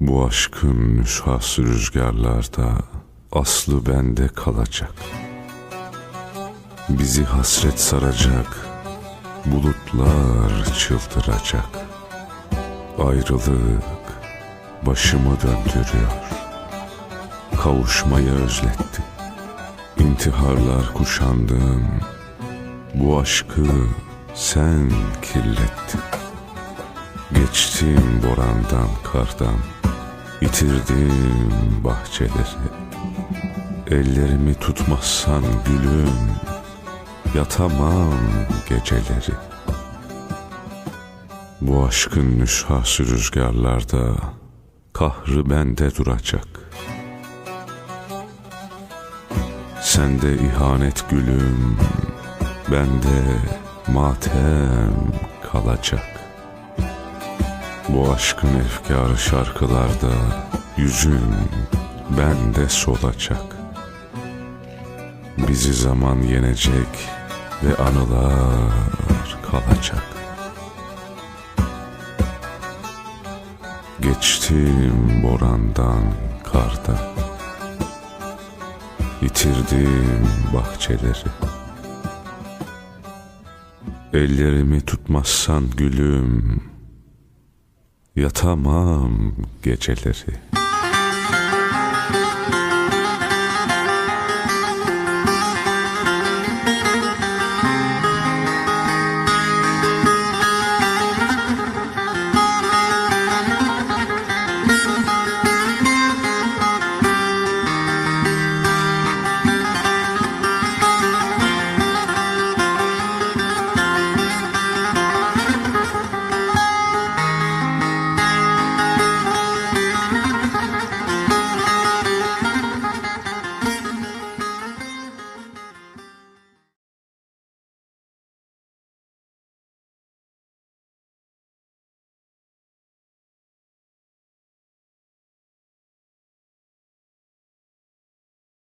Bu aşkın nüshası rüzgarlarda aslı bende kalacak. Bizi hasret saracak, bulutlar çıldıracak. Ayrılık başımı döndürüyor. Kavuşmayı özletti. İntiharlar kuşandım. Bu aşkı sen kirlettin. Geçtim borandan kardan Yitirdim bahçeleri Ellerimi tutmazsan gülüm Yatamam geceleri. Bu aşkın nüşhası rüzgarlarda Kahrı bende duracak. Sende ihanet gülüm Bende matem kalacak bu aşkın efkarı şarkılarda yüzün bende solacak. Bizi zaman yenecek ve anılar kalacak. Geçtim borandan kardan, yitirdim bahçeleri. Ellerimi tutmazsan gülüm, Yatamam geceleri